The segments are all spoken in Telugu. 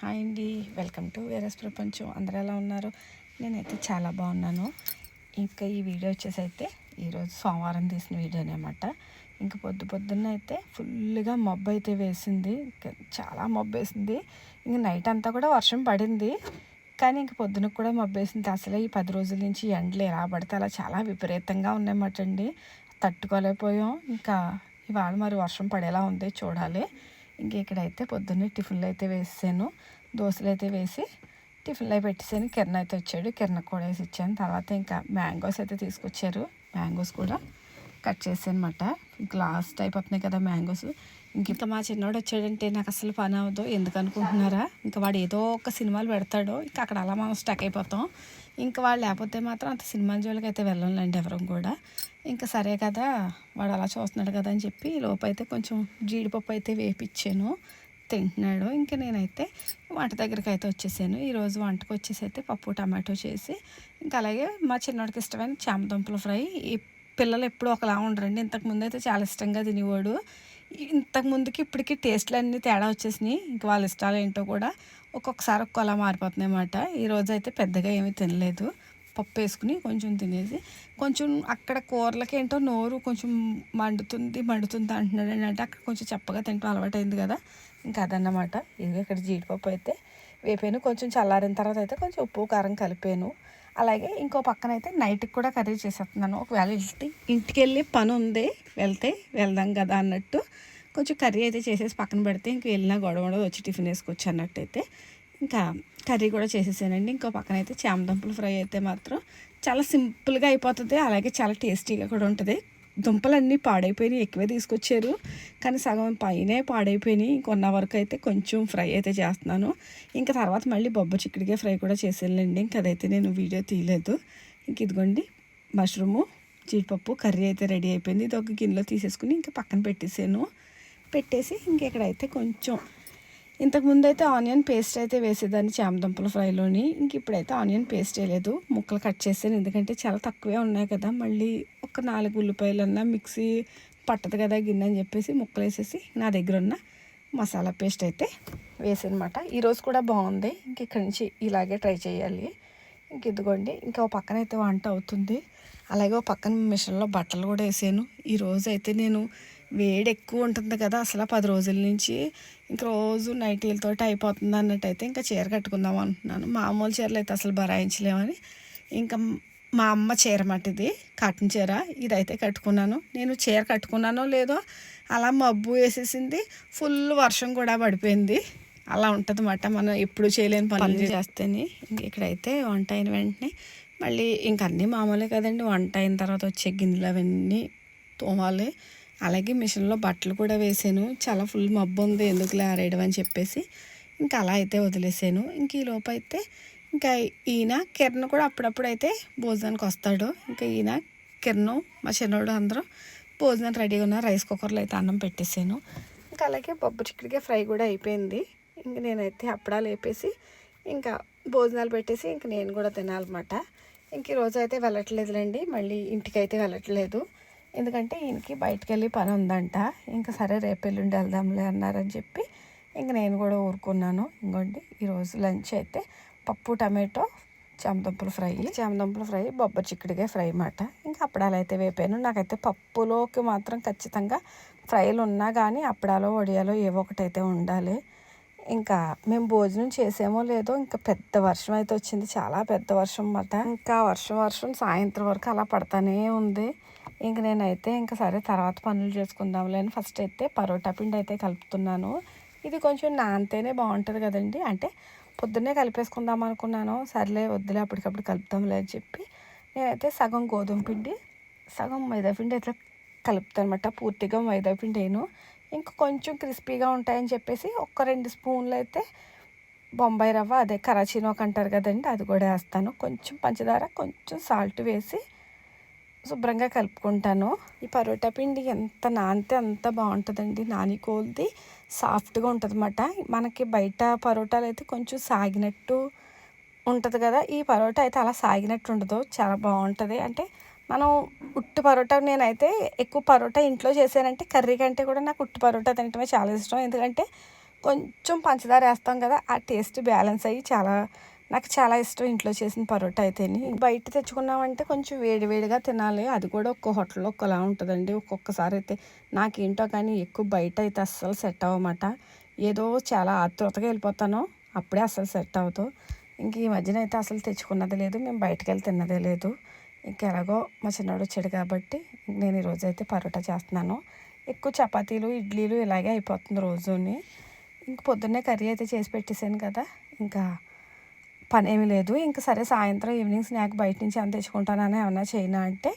హాయ్ అండి. వెల్కమ్ టు వేరస్ ప్రపంచం. అందరూ ఎలా ఉన్నారు? నేనైతే చాలా బాగున్నాను. ఇంకా ఈ వీడియో వచ్చేసి అయితే ఈరోజు సోమవారం తీసిన వీడియో అనమాట ఇంకా పొద్దు పొద్దున్న అయితే ఫుల్గా మబ్బు అయితే వేసింది. ఇంకా చాలా మబ్బు వేసింది. ఇంక నైట్ అంతా కూడా వర్షం పడింది. కానీ ఇంక పొద్దున కూడా మబ్బు వేసింది. అసలే ఈ పది రోజుల నుంచి ఎండలు ఎలా పడితే అలా చాలా విపరీతంగా ఉన్నాయన్నమాట అండి. తట్టుకోలేకపోయాం. ఇంకా ఇవాళ మరి వర్షం పడేలా ఉంది చూడాలి. ఇంక ఇక్కడైతే పొద్దున్నే టిఫిన్లు అయితే వేసాను దోశలు అయితే వేసి టిఫిన్లు అయి పెట్టేసాను. కిరణ్ అయితే వచ్చాడు. కిరణ్ కూడా వేసి ఇచ్చాను. తర్వాత ఇంకా మ్యాంగోస్ అయితే తీసుకొచ్చారు. మ్యాంగోస్ కూడా కట్ చేసాను అనమాట లాస్ట్ అయిపోతున్నాయి కదా మ్యాంగోస్. ఇంక ఇంకా మా చిన్నోడు వచ్చాడంటే నాకు అసలు పని అవ్వదు. ఎందుకు అనుకుంటున్నారా? ఇంకా వాడు ఏదో ఒక సినిమాలు పెడతాడు. ఇంకా అక్కడ అలా మనం స్టక్ అయిపోతాం. ఇంకా వాడు లేకపోతే మాత్రం అంత సినిమా జోలికి అయితే వెళ్ళండి ఎవరం కూడా. ఇంకా సరే కదా వాడు అలా చూస్తున్నాడు కదా అని చెప్పి ఈ లోపు అయితే కొంచెం జీడిపప్పు అయితే వేపిచ్చాను తింటున్నాడు. ఇంకా నేనైతే వంట దగ్గరికి అయితే వచ్చేసాను. ఈరోజు వంటకు వచ్చేసి అయితే పప్పు టమాటో చేసి ఇంకా అలాగే మా చిన్నోడికి ఇష్టమైన చామదుంపల ఫ్రై. ఈ పిల్లలు ఎప్పుడు ఒకలా ఉండరండి. ఇంతకుముందు అయితే చాలా ఇష్టంగా తినేవాడు. ఇంతకు ముందుకి ఇప్పటికి టేస్ట్లు అన్నీ తేడా వచ్చేసినాయి. ఇంక వాళ్ళ ఇష్టాలు ఏంటో కూడా ఒక్కొక్కసారి ఒక్కోలా మారిపోతున్నాయి అన్నమాట. ఈరోజు అయితే పెద్దగా ఏమీ తినలేదు. పప్పు వేసుకుని కొంచెం తినేసి కొంచెం అక్కడ కూరలకి ఏంటో నోరు కొంచెం మండుతుంది మండుతుంది అంటున్నాడు అంటే అక్కడ కొంచెం చెప్పగా తింటూ అలవాటైంది కదా. ఇంకా అదన్నమాట. ఇది ఇక్కడ జీడిపప్పు అయితే వేపాను. కొంచెం చల్లారిన తర్వాత అయితే కొంచెం ఉప్పు కారం కలిపాను. అలాగే ఇంకో పక్కన అయితే నైట్కి కూడా కర్రీ చేసేస్తున్నాను. ఒకవేళ ఇంటి ఇంటికి వెళ్ళి పని ఉంది వెళ్తే వెళ్దాం కదా అన్నట్టు కొంచెం కర్రీ అయితే చేసేసి పక్కన పెడితే ఇంక వెళ్ళినా గొడవ వచ్చి టిఫిన్ వేసుకొచ్చి అన్నట్టయితే ఇంకా కర్రీ కూడా చేసేసానండి. ఇంకో పక్కన అయితే చామదుంపలు ఫ్రై అయితే మాత్రం చాలా సింపుల్గా అయిపోతుంది. అలాగే చాలా టేస్టీగా కూడా ఉంటుంది. దుంపలన్నీ పాడైపోయినాయి. ఎక్కువే తీసుకొచ్చారు. కానీ సగం పైనే పాడైపోయినాయి. ఇంకొన్న వరకు అయితే కొంచెం ఫ్రై అయితే చేస్తున్నాను. ఇంకా తర్వాత మళ్ళీ బొబ్బ చిక్కుడిగా ఫ్రై కూడా చేసేళ్ళండి ఇంక అదైతే నేను వీడియో తీయలేదు. ఇంక ఇదిగోండి. మష్రూము జీడిపప్పు కర్రీ అయితే రెడీ అయిపోయింది. ఇది ఒక గిన్నెలో తీసేసుకుని ఇంకా పక్కన పెట్టేసాను. పెట్టేసి ఇంకెక్కడైతే కొంచెం ఇంతకుముందు అయితే ఆనియన్ పేస్ట్ అయితే వేసేదాన్ని చామదుంపల ఫ్రైలోని. ఇంక ఇప్పుడైతే ఆనియన్ పేస్ట్ వేయలేదు. ముక్కలు కట్ చేసాను ఎందుకంటే చాలా తక్కువే ఉన్నాయి కదా. మళ్ళీ ఒక నాలుగు ఉల్లిపాయలన్నా మిక్సీ పట్టదు కదా గిన్నె అని చెప్పేసి ముక్కలు వేసేసి నా దగ్గర ఉన్న మసాలా పేస్ట్ అయితే వేసానమాట ఈరోజు కూడా బాగుంది. ఇంక ఇక్కడి నుంచి ఇలాగే ట్రై చేయాలి. ఇంక ఇదిగోండి. ఇంకా ఒక పక్కన అయితే వంట అవుతుంది. అలాగే ఒక పక్కన మిషన్లో బట్టలు కూడా వేసాను. ఈరోజు అయితే నేను వేడి ఎక్కువ ఉంటుంది కదా అసలు పది రోజుల నుంచి ఇంక రోజు నైటీలతో అయిపోతుంది అన్నట్టయితే ఇంకా చీర కట్టుకుందాం అనుకున్నాను మామూలు చీరలు అయితే అసలు భరాయించలేమని. ఇంకా మా అమ్మ చీర మట్టిది కాటన్ చీర ఇదైతే కట్టుకున్నాను. నేను చీర కట్టుకున్నానో లేదో అలా మబ్బు వేసేసింది ఫుల్ వర్షం కూడా పడిపోయింది. అలా ఉంటుంది అన్నమాట మనం ఎప్పుడు చేయలేని పనులు చేస్తేనే. ఇంక ఇక్కడైతే వంట అయిన వెంటనే మళ్ళీ ఇంక అన్నీ మామూలే కదండి వంట అయిన తర్వాత వచ్చే గిన్నెలు అవన్నీ తోమాలి. అలాగే మిషన్లో బట్టలు కూడా వేసాను. చాలా ఫుల్ మబ్బు ఉంది ఎందుకులే ఆరేయడం అని చెప్పేసి. ఇంకా అలా అయితే వదిలేసాను. ఇంక ఈ లోపు అయితే ఇంకా ఈయన కిరణ్ కూడా అప్పుడప్పుడు అయితే భోజనానికి వస్తాడు. ఇంకా ఈయన కిరణ్ మా చిన్నోడు అందరూ భోజనం రెడీగా ఉన్న రైస్ కుక్కర్లో అయితే అన్నం పెట్టేసాను. ఇంకా అలాగే బొబ్బు చిక్కడికే ఫ్రై కూడా అయిపోయింది. ఇంక నేనైతే అప్పడాలు వేపేసి ఇంకా భోజనాలు పెట్టేసి ఇంక నేను కూడా తినాలన్నమాట. ఇంక ఈరోజు అయితే వెళ్ళట్లేదులేండి. మళ్ళీ ఇంటికి అయితే వెళ్ళట్లేదు. ఎందుకంటే ఈయనకి బయటకు వెళ్ళి పని ఉందంట ఇంకా సరే రేపు ఎల్లుండి వెళ్దాంలే అన్నారని చెప్పి ఇంక నేను కూడా ఊరుకున్నాను. ఇంకోండి ఈరోజు లంచ్ అయితే పప్పు టమాటో చామదుంపల ఫ్రై. చామదుంపల ఫ్రై బొబ్బరి చిక్కుడుగా ఫ్రై అన్నమాట. ఇంకా అప్పడాలు అయితే వేపాను. నాకైతే పప్పులోకి మాత్రం ఖచ్చితంగా ఫ్రైలు ఉన్నా కానీ అప్పడాలో వడియాలో ఏవో ఒకటి అయితే ఉండాలి. ఇంకా మేము భోజనం చేసేమో లేదో ఇంకా పెద్ద వర్షం అయితే వచ్చింది. చాలా పెద్ద వర్షం అన్నమాట. ఇంకా వర్షం వర్షం సాయంత్రం వరకు అలా పడతానే ఉంది. ఇంక నేనైతే ఇంకా సరే తర్వాత పనులు చేసుకుందాంలే అని ఫస్ట్ అయితే పరోటా పిండి అయితే కలుపుతున్నాను. ఇది కొంచెం నానితేనే బాగుంటుంది కదండి. అంటే పొద్దున్నే కలిపేసుకుందాం అనుకున్నాను. సర్లే వద్దులే అప్పటికప్పుడు కలుపుతాంలే అని చెప్పి నేనైతే సగం గోధుమ పిండి సగం మైదా పిండి అయితే కలుపుతాను అనమాట పూర్తిగా మైదా పిండి వేయను ఇంకా కొంచెం క్రిస్పీగా ఉంటాయని చెప్పేసి ఒక రెండు స్పూన్లు అయితే బొంబాయి రవ్వ అదే కరాచీనోక్ అంటారు కదండి అది కూడా వేస్తాను. కొంచెం పంచదార కొంచెం సాల్ట్ వేసి శుభ్రంగా కలుపుకుంటాను. ఈ పరోటా పిండి ఎంత నానితే అంత బాగుంటుందండి. నాని కోల్ది సాఫ్ట్గా ఉంటుంది అన్నమాట మనకి బయట పరోటాలు అయితే కొంచెం సాగినట్టు ఉంటుంది కదా. ఈ పరోటా అయితే అలా సాగినట్టు ఉండదు. చాలా బాగుంటుంది. అంటే మనం ఉట్టు పరోటా నేనైతే ఎక్కువ పరోటా ఇంట్లో చేశానంటే కర్రీ కంటే కూడా నాకు ఉట్టు పరోటా తినటమే చాలా ఇష్టం. ఎందుకంటే కొంచెం పంచదార వేస్తాం కదా ఆ టేస్ట్ బ్యాలెన్స్ అయ్యి చాలా నాకు చాలా ఇష్టం ఇంట్లో చేసిన పరోటా అయితేని. బయట తెచ్చుకున్నామంటే కొంచెం వేడివేడిగా తినాలి. అది కూడా ఒక్కో హోటల్లో ఒక్కలా ఉంటుందండి. ఒక్కొక్కసారి అయితే నాకేంటో కానీ ఎక్కువ బయట అయితే అస్సలు సెట్ అవ్వమాట. ఏదో చాలా ఆతృతగా వెళ్ళిపోతాను. అప్పుడే అస్సలు సెట్ అవ్వదు. ఇంక ఈ మధ్యన అయితే అసలు తెచ్చుకున్నది లేదు. మేము బయటకు వెళ్ళి తిన్నదే లేదు. ఇంక ఎలాగో మా చిన్నోడు వచ్చాడు కాబట్టి నేను ఈరోజు అయితే పరోటా చేస్తున్నాను. ఎక్కువ చపాతీలు ఇడ్లీలు ఇలాగే అయిపోతుంది రోజుని. ఇంక పొద్దున్నే కర్రీ అయితే చేసి పెట్టేశాను కదా. ఇంకా పని ఏమీ లేదు. ఇంకా సరే సాయంత్రం ఈవినింగ్ స్నాక్ బయట నుంచి అంత తెచ్చుకుంటానని ఏమన్నా చేయనా అంటే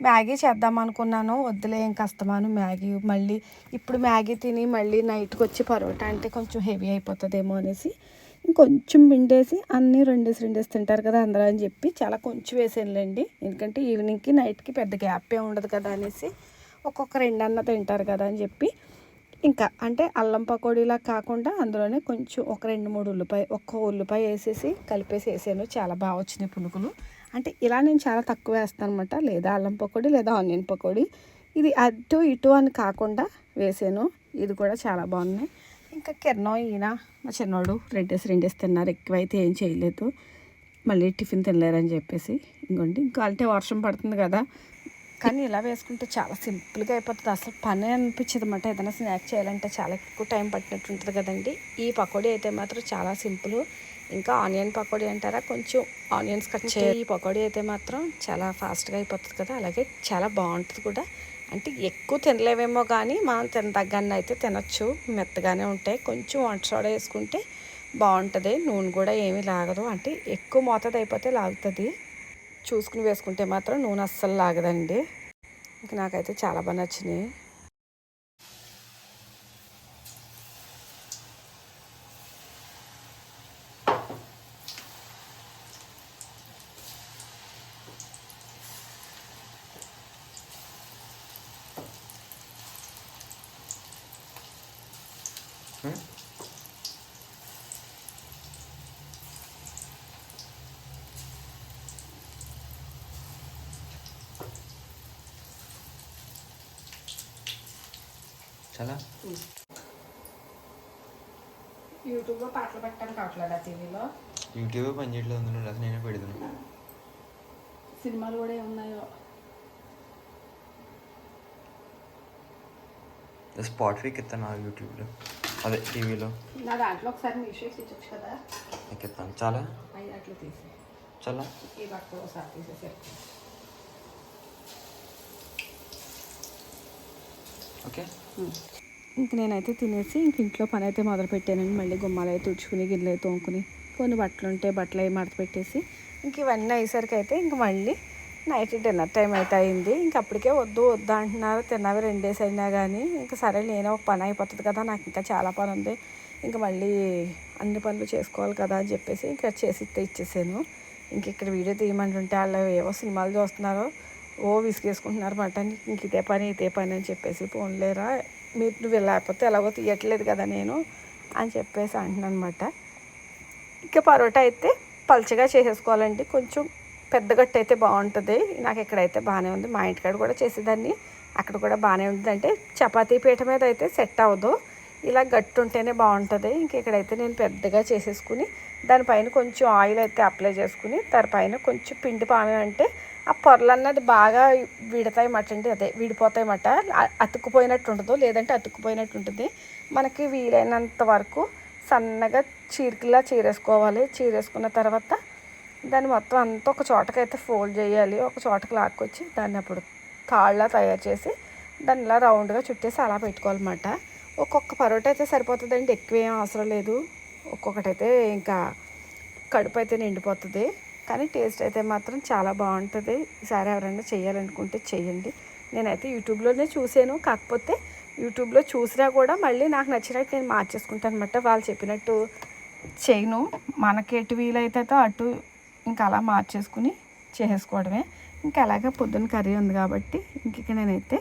మ్యాగీ చేద్దాం అనుకున్నాను. వద్దులే ఇంకా అస్తమాను మ్యాగీ. మళ్ళీ ఇప్పుడు మ్యాగీ తిని మళ్ళీ నైట్కి వచ్చి పరోటా అంటే కొంచెం హెవీ అయిపోతుందేమో అనేసి ఇంకొంచెం పిండేసి అన్నీ రెండేసి రెండేసి తింటారు కదా అందరూ అని చెప్పి చాలా కొంచెం వేసానులేండి. ఎందుకంటే ఈవినింగ్కి నైట్కి పెద్ద గ్యాప్ ఏ ఉండదు కదా అనేసి ఒక్కొక్క రెండన్న తింటారు కదా అని చెప్పి ఇంకా అంటే అల్లం పకోడీలా కాకుండా అందులోనే కొంచెం ఒక రెండు మూడు ఉల్లిపాయ ఒక్క ఉల్లిపాయ వేసేసి కలిపేసి వేసాను చాలా బాగా వచ్చినాయి పునుకులు అంటే ఇలా నేను చాలా తక్కువ వేస్తాను అనమాట లేదా అల్లం పకోడీ లేదా ఆనియన్ పకోడీ. ఇది అటు ఇటు అని కాకుండా వేసాను. ఇది కూడా చాలా బాగున్నాయి ఇంకా కిరణం ఈయన మా చిన్నోడు రెండేసి రెండేసి తిన్నారు. ఎక్కువైతే ఏం చేయలేదు. మళ్ళీ టిఫిన్ తినలేరని చెప్పేసి. ఇంకోండి ఇంకా అంటే వర్షం పడుతుంది కదా. కానీ ఇలా వేసుకుంటే చాలా సింపుల్గా అయిపోతుంది. అసలు పని అనిపించదు అనమాట ఏదైనా స్నాక్ చేయాలంటే చాలా ఎక్కువ టైం పట్టినట్టు ఉంటుంది కదండి. ఈ పకోడీ అయితే మాత్రం చాలా సింపుల్. ఇంకా ఆనియన్ పకోడీ అంటారా? కొంచెం ఆనియన్స్ కట్ చేయ ఈ పకోడీ అయితే మాత్రం చాలా ఫాస్ట్గా అయిపోతుంది కదా. అలాగే చాలా బాగుంటుంది కూడా. అంటే ఎక్కువ తినలేవేమో కానీ మనం తినదగ్గన్న అయితే తినొచ్చు. మెత్తగానే ఉంటాయి. కొంచెం వంట సోడా వేసుకుంటే బాగుంటుంది. నూనె కూడా ఏమీ లాగదు. అంటే ఎక్కువ మోతాదు అయిపోతే లాగుతుంది. చూసుకుని వేసుకుంటే మాత్రం నూనె అస్సలు లాగదండి. ఇంక నాకైతే చాలా బాగా నచ్చినాయి. చాలా యూట్యూబ్లో పాటలు పెట్టాను కావట్లేదా టీవీలో. యూట్యూబ్ పని చేయట్లేదు అందులో అసలు నేనే పెడతాను. సినిమాలు కూడా ఏమున్నాయో. స్పాట్ వీక్ ఇస్తాను యూట్యూబ్లో. అదే టీవీలో. నా దాంట్లో ఒకసారి మీ షేక్స్ ఇచ్చొచ్చు కదా. ఎక్కిస్తాను చాలా? అవి అట్లా తీసి. చాలా? ఈ పక్క ఒకసారి తీసేసి ఓకే? ఇంక నేనైతే తినేసి ఇంక ఇంట్లో పని అయితే మొదలుపెట్టానండి. మళ్ళీ గుమ్మాలు అయితే తుడుచుకుని గిన్నెలు అయితే తోముకుని కొన్ని బట్టలు ఉంటే బట్టలు అవి మడత పెట్టేసి ఇంక ఇవన్నీ అయ్యేసరికి అయితే ఇంక మళ్ళీ నైట్ డిన్నర్ టైం అయితే అయింది. ఇంక అప్పటికే వద్దు వద్దు అంటున్నారు. తిన్నవి రెండేసి అయినా కానీ ఇంకా సరే నేనే ఒక పని అయిపోతుంది కదా నాకు ఇంకా చాలా పని ఉంది ఇంకా మళ్ళీ అన్ని పనులు చేసుకోవాలి కదా అని చెప్పేసి ఇంకా చేసి ఇస్తే ఇచ్చేసాను. ఇంక ఇక్కడ వీడియో తీయమంటుంటే వాళ్ళు ఏవో సినిమాలు చూస్తున్నారో. ఓ విసిగేసుకుంటున్నారు మటన్ ఇంక ఇదే పని ఇదే పని అని చెప్పేసి పోన్లేరా. మీరు నువ్వు లేకపోతే ఎలాగో తీయట్లేదు కదా నేను అని చెప్పేసి అంటున్నాను అనమాట ఇంకా పరోటా అయితే పల్చగా చేసేసుకోవాలండి. కొంచెం పెద్ద గట్టు అయితే బాగుంటుంది. నాకు ఇక్కడైతే బాగానే ఉంది మా ఇంటికాడ కూడా చేసేదాన్ని. అక్కడ కూడా బాగానే ఉంటుంది అంటే చపాతీ పీట మీద అయితే సెట్ అవ్వదు. ఇలా గట్టు ఉంటేనే బాగుంటుంది. ఇంక ఇక్కడైతే నేను పెద్దగా చేసేసుకుని దానిపైన కొంచెం ఆయిల్ అయితే అప్లై చేసుకుని దానిపైన కొంచెం పిండి పామే అంటే ఆ పొరలు అన్నది బాగా విడతాయి మట అండి అదే విడిపోతాయి మట. అతుక్కుపోయినట్టు ఉండదు లేదంటే అతుక్కుపోయినట్టు ఉంటుంది. మనకి వీలైనంత వరకు సన్నగా చీరికలా చీరేసుకోవాలి. చీరేసుకున్న తర్వాత దాన్ని మొత్తం అంతా ఒక చోటకైతే ఫోల్డ్ చేయాలి. ఒక చోటకి లాక్కొచ్చి దాన్ని అప్పుడు తాళ్ళ తయారు చేసి దాన్ని ఇలా రౌండ్గా చుట్టేసి అలా పెట్టుకోవాలన్నమాట ఒక్కొక్క పరోటా అయితే సరిపోతుందండి. ఎక్కువ ఏం అవసరం లేదు. ఒక్కొక్కటైతే ఇంకా కడుపు అయితే నిండిపోతుంది. కానీ టేస్ట్ అయితే మాత్రం చాలా బాగుంటుంది. ఈసారి ఎవరైనా చేయాలనుకుంటే చేయండి. నేనైతే యూట్యూబ్లోనే చూసాను. కాకపోతే యూట్యూబ్లో చూసినా కూడా మళ్ళీ నాకు నచ్చినట్టు నేను మార్చేసుకుంటాను అనమాట వాళ్ళు చెప్పినట్టు చేయను. మనకి ఎటు వీలైతే అటు ఇంకా అలా మార్చేసుకుని చేసేసుకోవడమే. ఇంకా అలాగే పొద్దున్న కర్రీ ఉంది కాబట్టి ఇంక ఇక్కడ నేనైతే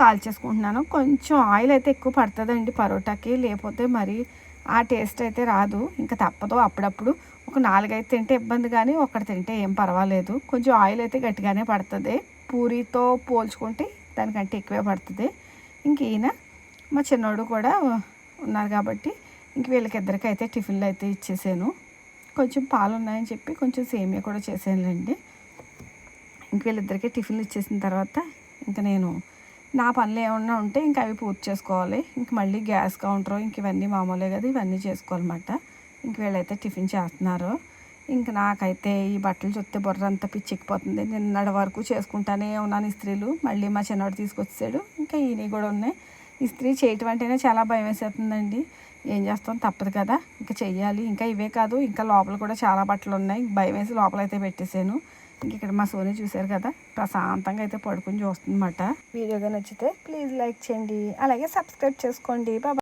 కాల్చేసుకుంటున్నాను. కొంచెం ఆయిల్ అయితే ఎక్కువ పడుతుందండి పరోటాకి. లేకపోతే మరి ఆ టేస్ట్ అయితే రాదు. ఇంకా తప్పదు. అప్పుడప్పుడు ఒక నాలుగైదు తింటే ఇబ్బంది కానీ ఒకటి తింటే ఏం పర్వాలేదు. కొంచెం ఆయిల్ అయితే గట్టిగానే పడుతుంది. పూరితో పోల్చుకుంటే దానికంటే ఎక్కువే పడుతుంది. ఇంక ఈయన మా చిన్నోడు కూడా ఉన్నారు కాబట్టి ఇంక వీళ్ళకిద్దరికి అయితే టిఫిన్లు అయితే ఇచ్చేసాను. కొంచెం పాలు ఉన్నాయని చెప్పి కొంచెం సేమియా కూడా చేసానులేండి ఇంక వీళ్ళిద్దరికి టిఫిన్లు ఇచ్చేసిన తర్వాత ఇంకా నేను నా పనులు ఏమన్నా ఉంటే ఇంకా అవి పూర్తి చేసుకోవాలి. ఇంక మళ్ళీ గ్యాస్ కౌంటర్ ఇంక ఇవన్నీ మామూలే కదా ఇవన్నీ చేసుకోవాలన్నమాట. ఇంక వీళ్ళైతే టిఫిన్ చేస్తున్నారు. ఇంక నాకైతే ఈ బట్టలు చూస్తే బుర్ర అంతా పిచ్చెక్కిపోతుంది నిన్నటి వరకు చేసుకుంటానే ఉన్నాను ఇస్త్రీలు మళ్ళీ మా చిన్నవాడు తీసుకొచ్చాడు ఇంకా ఈయన కూడా ఉన్నాయి. ఇస్త్రీ చేయటం అంటేనే చాలా భయం వేసేస్తుందండి. ఏం చేస్తాం? తప్పదు కదా. ఇంకా చెయ్యాలి. ఇంకా ఇవే కాదు. ఇంకా లోపల కూడా చాలా బట్టలు ఉన్నాయి. భయం వేసి లోపలైతే పెట్టేశాను ఇక్కడ మా సోని చూశారు కదా ప్రశాంతంగా అయితే పడుకుని చూస్తుందన్నమాట. వీడియోగా నచ్చితే ప్లీజ్ లైక్ చేయండి అలాగే సబ్స్క్రైబ్ చేసుకోండి. బాబా